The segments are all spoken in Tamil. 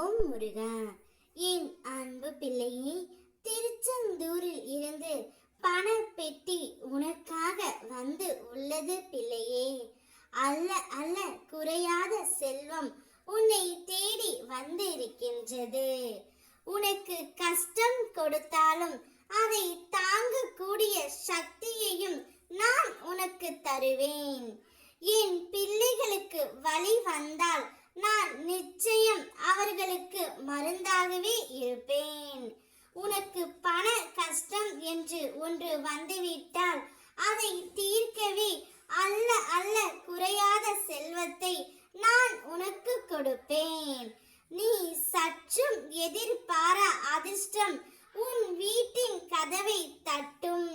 ஓம் முருகா. என் அன்பு பிள்ளையே திருச்செந்தூரில் இருந்து பண பெட்டி உனக்காக வந்து உள்ளது பிள்ளையே. அல்ல அல்ல குறையாத செல்வம் உன்னை தேடி வந்து இருக்கின்றது உனக்கு கஷ்டம் கொடுத்தாலும் அதை தாங்கக்கூடிய சக்தியையும் நான் உனக்கு தருவேன். என் பிள்ளைகளுக்கு வழி வந்தால் நான் நிச்சயம் அவர்களுக்கு மருந்தாகவே இருப்பேன். உனக்கு பண கஷ்டம் என்று ஒன்று வந்துவிட்டால் அதை தீர்க்கவே அல்ல அல்ல குறையாத செல்வத்தை நான் உனக்கு கொடுப்பேன். நீ சற்றும் எதிர்பாரா அதிர்ஷ்டம் உன் வீட்டின் கதவை தட்டும்.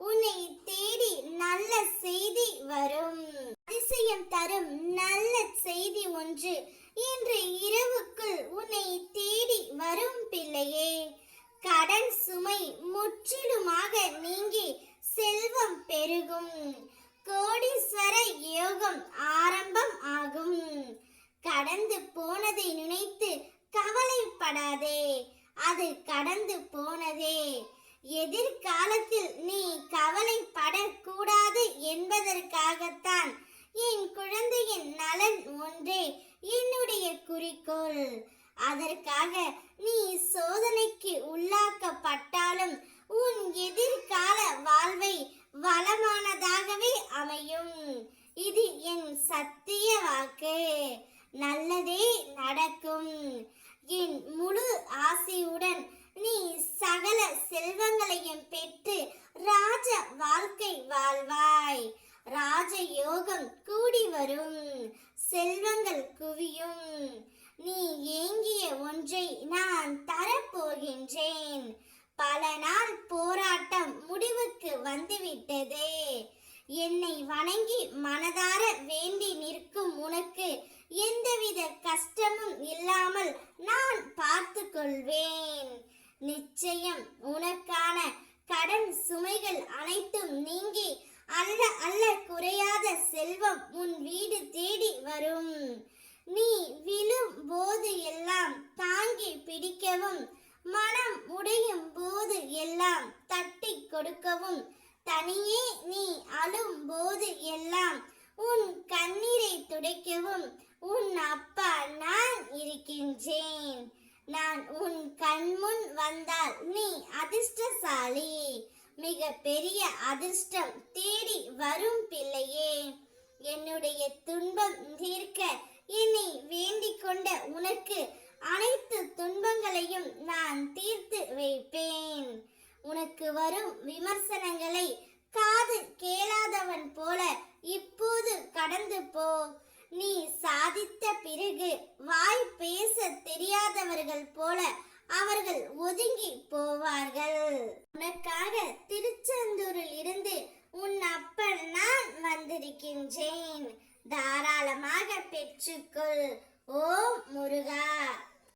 உன்னை தேடி நல்ல செய்தி வரும் அதிசயம் தரும் நல்ல செய்தி ஒன்று. இன்று இரவுக்குள் உன்னை தேடி வரும் பிள்ளையே. கடன் சுமை முற்றிலுமாக நீங்கி செல்வம் பெருகும். கோடீஸ்வர யோகம் ஆரம்பம் ஆகும். கடந்து போனதை நினைத்து கவலைப்படாதே. அது கடந்து போனதே. எதிர்காலத்தில் நீ கவலைப்படக்கூடாது என்பதற்காகத்தான் என் ஒன்றே என்னுடைய குறிக்கோள். அதற்காக நீ சோதனைக்கு உள்ளாக்கப்பட்டாலும் உன் எதிர்கால வாழ்வை வளமானதாகவே அமையும். இது என் சத்திய வாக்கு. நல்லதே நடக்கும். என் முழு ஆசையுடன் நீ சகல செல்வங்களையும் பெற்று ராஜ வாழ்க்கை வாழ்வாய். ராஜ யோகம் கூடி வரும். செல்வங்கள் குவியும். நீ ஏங்கிய ஒன்றை நான் தரப்போகின்றேன். பல நாள் போராட்டம் முடிவுக்கு வந்துவிட்டது. என்னை வணங்கி மனதார வேண்டி நிற்கும் உனக்கு எந்தவித கஷ்டமும் இல்லாமல் நான் பார்த்து கொள்வேன். நிச்சயம் உனக்கான கடன் சுமைகள் அனைத்தும் நீங்கி அல்ல அல்ல குறையாத செல்வம் உன் வீடு தே வரும். நீ விழும் போது எல்லாம் தாங்கி பிடிக்கவும் மனம் உடையும் போது எல்லாம் தட்டி கொடுக்கவும் தனியே நீ அழும் போது எல்லாம் உன் கண்ணீரை துடைக்கவும் உன் அப்பா நான் இருக்கின்றேன். நான் உன் கண்முன் வந்தால் நீ அதிர்ஷ்டசாலி. மிக பெரிய அதிர்ஷ்டம் தேடி வரும் பிள்ளையே. என்னுடைய துன்பம் தீர்க்க என்னை வேண்டிக் கொண்ட உனக்கு அனைத்து துன்பங்களையும் நான் தீர்த்து வைப்பேன். உனக்கு வரும் விமர்சனங்களை காது கேளாதவன் போல இப்போது கடந்து போ. நீ சாதித்த பிறகு வாய் பேச தெரியாதவர்கள் போல அவர்கள் ஒதுங்கி போவார்கள். உனக்காக திருச்செந்தூரில் இருந்து உன் அப்பன் நான் வந்திருக்கின்றேன். தாராளமாக பெற்றுக்கொள். ஓ முருகா.